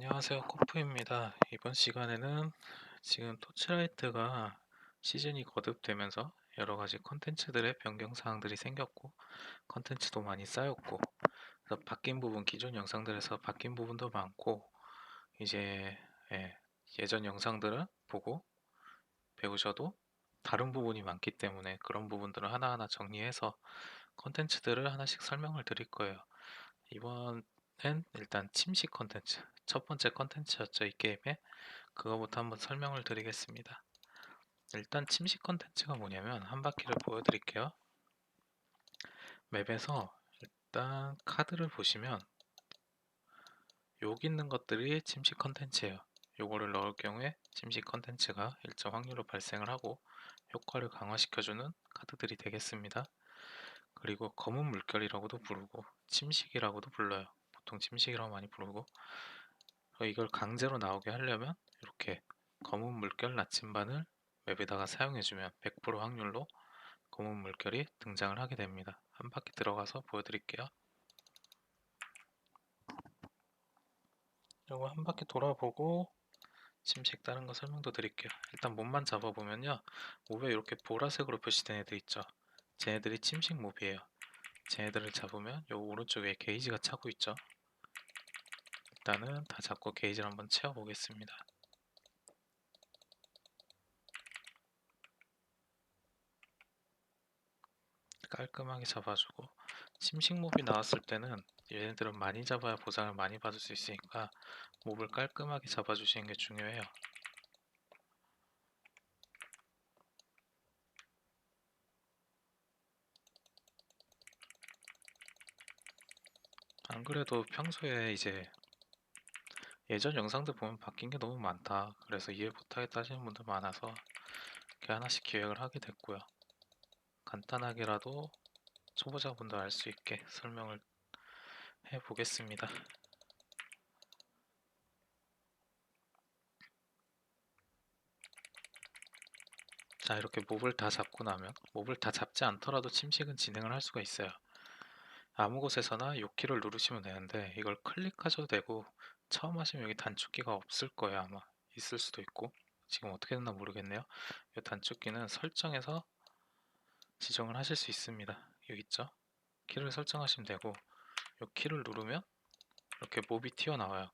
안녕하세요. 코프입니다. 이번 시간에는 지금 토치라이트가 시즌이 거듭되면서 여러 가지 컨텐츠들의 변경 사항들이 생겼고 컨텐츠도 많이 쌓였고 그래서 바뀐 부분 기존 영상들에서 바뀐 부분도 많고 이제 예, 예전 영상들을 보고 배우셔도 다른 부분이 많기 때문에 그런 부분들을 하나하나 정리해서 컨텐츠들을 하나씩 설명을 드릴 거예요. 이번 엔 일단 침식 컨텐츠 첫 번째 컨텐츠였죠 이 게임에 그거부터 한번 설명을 드리겠습니다. 일단 침식 컨텐츠가 뭐냐면 한 바퀴를 보여드릴게요. 맵에서 일단 카드를 보시면 여기 있는 것들이 침식 컨텐츠예요. 요거를 넣을 경우에 침식 컨텐츠가 일정 확률로 발생을 하고 효과를 강화시켜주는 카드들이 되겠습니다. 그리고 검은 물결이라고도 부르고 침식이라고도 불러요 보통 침식이라고 많이 부르고 이걸 강제로 나오게 하려면 이렇게 검은 물결 나침반을 맵에다가 사용해주면 100% 확률로 검은 물결이 등장을 하게 됩니다. 한 바퀴 들어가서 보여드릴게요. 이거 한 바퀴 돌아보고 침식 다른 거 설명도 드릴게요. 일단 몸만 잡아보면요. 몹에 이렇게 보라색으로 표시된 애들 있죠. 쟤네들이 침식 몹이에요. 쟤네들을 잡으면 요 오른쪽에 게이지가 차고 있죠. 일단은 다 잡고 게이지를 한번 채워 보겠습니다. 깔끔하게 잡아주고 침식 몹이 나왔을 때는 얘네들은 많이 잡아야 보상을 많이 받을 수 있으니까 몹을 깔끔하게 잡아주시는 게 중요해요. 안 그래도 평소에 이제 예전 영상들 보면 바뀐 게 너무 많다. 그래서 이해 못하겠다 하시는 분들 많아서 이렇게 하나씩 기획을 하게 됐고요. 간단하게라도 초보자분들 알수 있게 설명을 해 보겠습니다. 자 이렇게 몹을 다 잡고 나면 몹을 다 잡지 않더라도 침식은 진행을 할 수가 있어요. 아무 곳에서나 요 키를 누르시면 되는데 이걸 클릭하셔도 되고 처음 하시면 여기 단축키가 없을 거예요 아마. 있을 수도 있고. 지금 어떻게 됐나 모르겠네요. 이 단축키는 설정에서 지정을 하실 수 있습니다. 여기 있죠? 키를 설정하시면 되고 이 키를 누르면 이렇게 몹이 튀어나와요.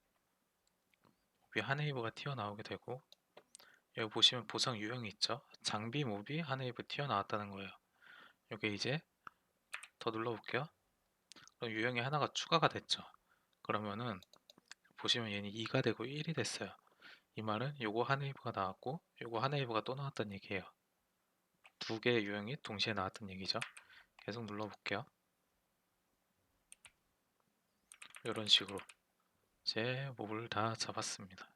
몹이 한웨이브가 튀어나오게 되고 여기 보시면 보상 유형이 있죠? 장비 몹이 한웨이브 튀어나왔다는 거예요. 이게 이제 더 눌러 볼게요. 그럼 유형이 하나가 추가가 됐죠? 그러면은 보시면 얘는 2가 되고 1이 됐어요. 이 말은 요거 한 웨이브가 나왔고 요거 한 웨이브가 또 나왔던 얘기예요. 두 개의 유형이 동시에 나왔던 얘기죠. 계속 눌러볼게요. 이런 식으로 제 몹을 다 잡았습니다.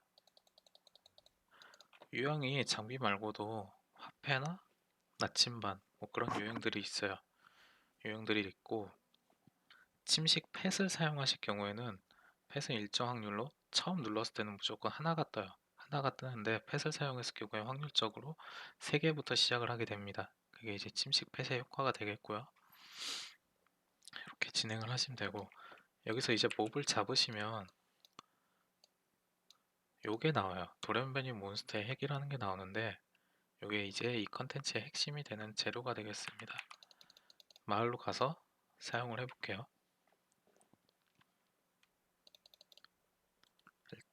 유형이 장비 말고도 화폐나 나침반 뭐 그런 유형들이 있어요. 유형들이 있고 침식 펫을 사용하실 경우에는 펫은 일정 확률로 처음 눌렀을 때는 무조건 하나가 떠요. 하나가 뜨는데 펫을 사용했을 경우에 확률적으로 3개부터 시작을 하게 됩니다. 그게 이제 침식 펫의 효과가 되겠고요. 이렇게 진행을 하시면 되고 여기서 이제 몹을 잡으시면 요게 나와요. 돌연변이 몬스터의 핵이라는 게 나오는데 요게 이제 이 컨텐츠의 핵심이 되는 재료가 되겠습니다. 마을로 가서 사용을 해볼게요.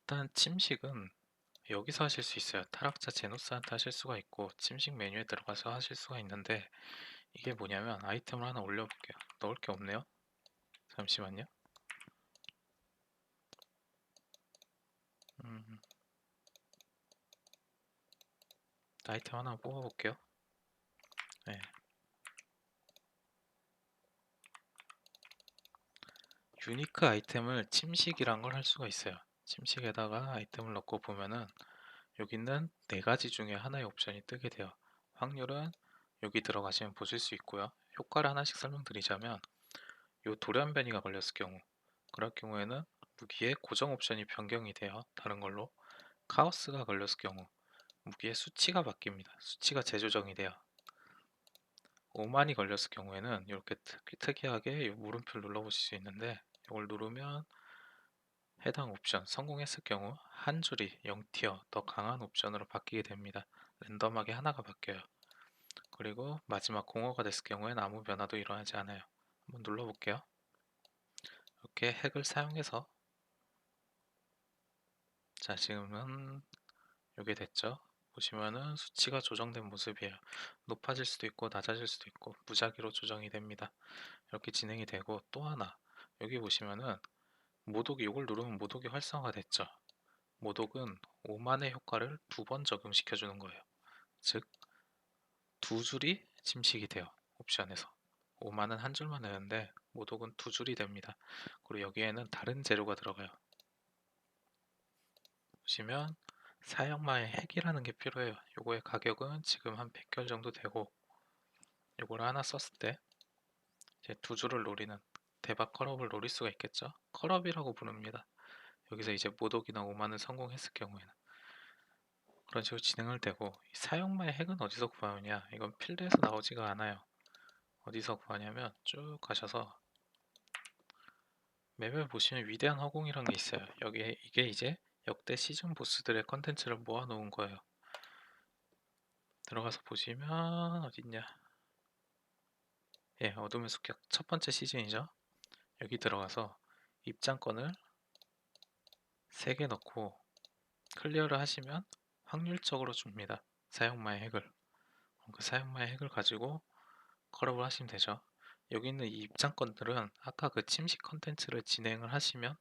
일단 침식은 여기서 하실 수 있어요. 타락자 제노스한테 하실 수가 있고 침식 메뉴에 들어가서 하실 수가 있는데 이게 뭐냐면 아이템을 하나 올려볼게요. 넣을 게 없네요. 잠시만요. 음, 아이템 하나 뽑아볼게요. 네. 유니크 아이템을 침식이란 걸 할 수가 있어요. 침식에다가 아이템을 넣고 보면은 여기 있는 네 가지 중에 하나의 옵션이 뜨게 돼요. 확률은 여기 들어가시면 보실 수 있고요. 효과를 하나씩 설명드리자면 이 돌연변이가 걸렸을 경우 그럴 경우에는 무기의 고정 옵션이 변경이 돼요. 다른 걸로 카오스가 걸렸을 경우 무기의 수치가 바뀝니다. 수치가 재조정이 돼요. 오만이 걸렸을 경우에는 이렇게 특이하게 물음표를 눌러보실 수 있는데 이걸 누르면 해당 옵션 성공했을 경우 한 줄이 0티어 더 강한 옵션으로 바뀌게 됩니다. 랜덤하게 하나가 바뀌어요. 그리고 마지막 공허가 됐을 경우엔 아무 변화도 일어나지 않아요. 한번 눌러볼게요. 이렇게 핵을 사용해서 자 지금은 이게 됐죠. 보시면은 수치가 조정된 모습이에요. 높아질 수도 있고 낮아질 수도 있고 무작위로 조정이 됩니다. 이렇게 진행이 되고 또 하나 여기 보시면은 모독이 이걸 누르면 모독이 활성화가 됐죠. 모독은 5만의 효과를 두 번 적용시켜 주는 거예요. 즉 두 줄이 침식이 돼요. 옵션에서 5만은 한 줄만 되는데 모독은 두 줄이 됩니다. 그리고 여기에는 다른 재료가 들어가요. 보시면 사형마의 핵이라는 게 필요해요. 요거의 가격은 지금 한 100결 정도 되고 요거를 하나 썼을 때 이제 두 줄을 노리는 대박 컬업을 노릴 수가 있겠죠. 컬업이라고 부릅니다. 여기서 이제 모독이나 5만을 성공했을 경우에는 그런 식으로 진행을 되고 이 사형마의 핵은 어디서 구하느냐 이건 필드에서 나오지가 않아요. 어디서 구하냐면 쭉 가셔서 맵을 보시면 위대한 허공이라는 게 있어요. 여기에 이게 이제 역대 시즌 보스들의 컨텐츠를 모아놓은 거예요. 들어가서 보시면 어딨냐? 예, 어둠의 습격 첫 번째 시즌이죠. 여기 들어가서 입장권을 3개 넣고 클리어를 하시면 확률적으로 줍니다. 사용마의 핵을. 그 사용마의 핵을 가지고 컬업을 하시면 되죠. 여기 있는 이 입장권들은 아까 그 침식 컨텐츠를 진행을 하시면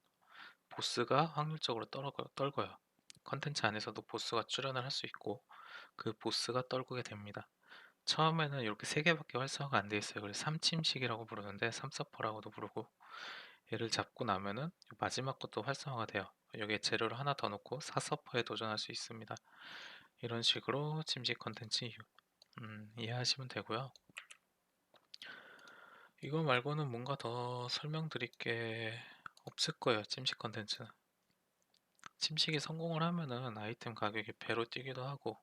보스가 확률적으로 떨어요, 떨고요. 컨텐츠 안에서도 보스가 출연을 할 수 있고 그 보스가 떨구게 됩니다. 처음에는 이렇게 세 개밖에 활성화가 안 돼 있어요. 그래서 3침식이라고 부르는데 3서퍼라고도 부르고 얘를 잡고 나면은 마지막 것도 활성화가 돼요. 여기에 재료를 하나 더 넣고 4서퍼에 도전할 수 있습니다. 이런 식으로 침식 컨텐츠 음, 이해하시면 되고요. 이거 말고는 뭔가 더 설명드릴 게 없을 거예요. 침식 컨텐츠는. 침식이 성공을 하면은 아이템 가격이 배로 뛰기도 하고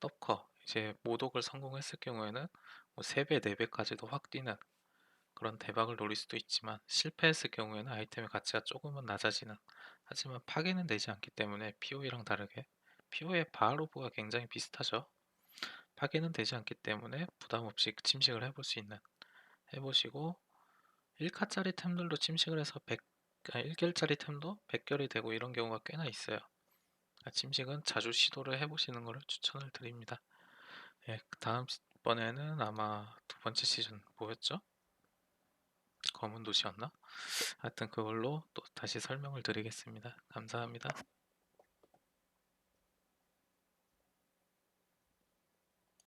떡커 이제 모독을 성공했을 경우에는 뭐 3배, 4배까지도 확 뛰는 그런 대박을 노릴 수도 있지만 실패했을 경우에는 아이템의 가치가 조금은 낮아지는 하지만 파괴는 되지 않기 때문에 POE랑 다르게 POE의 바하로브가 굉장히 비슷하죠. 파괴는 되지 않기 때문에 부담 없이 침식을 해볼 수 있는 해보시고 1카짜리 템들도 침식을 해서 100, 1결짜리 템도 100결이 되고 이런 경우가 꽤나 있어요. 침식은 자주 시도를 해보시는 것을 추천을 드립니다. 예, 다음번에는 아마 두 번째 시즌 뭐였죠? 검은 도시였나? 하여튼 그걸로 또 다시 설명을 드리겠습니다. 감사합니다.